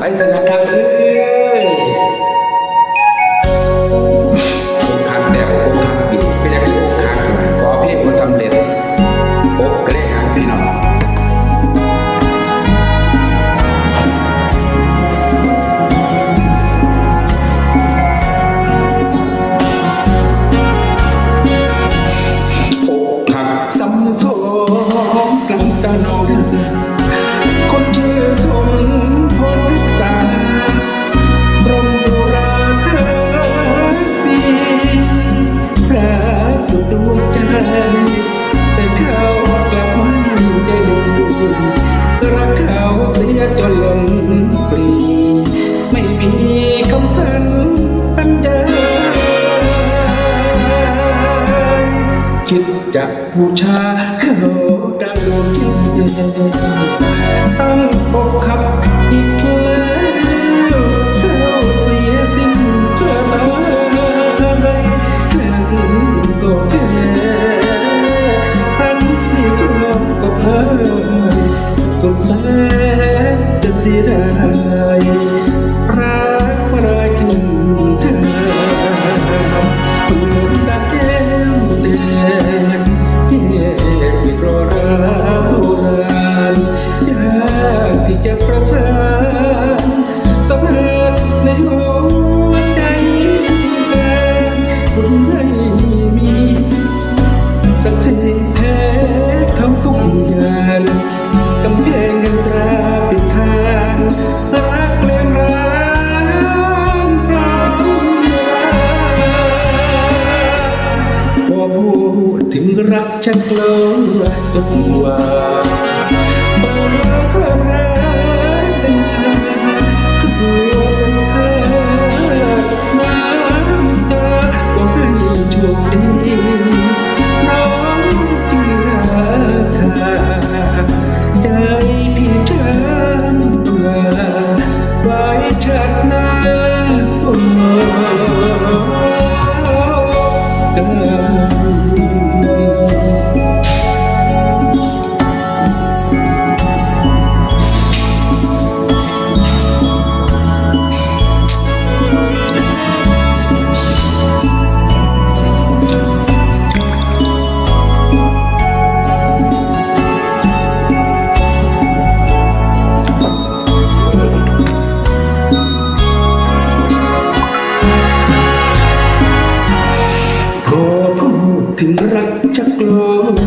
ไปสนะครับเอ้ยอกหักแล้วอกหักอีกก็ยังอกหักอยู่ขอเพลงบ่สำเร็จอกก็เลยหักพี่น้องอกหักซ้ำซ้อนกลางตะนคนชื่อสม จะบูชาเขาดังดวงจิตตั้งอกขับอีกแล้วเศร้าเสียสิ้นเพื่อมานั่งก็แพ้ทันที่สุดลมก็เพ้อสงสารจะเสียดาย รักฉันกลัวจะกลัวตอนรักเธอรักเป็นทางกลัวเป็นเธอ ถึงรักชักกลัว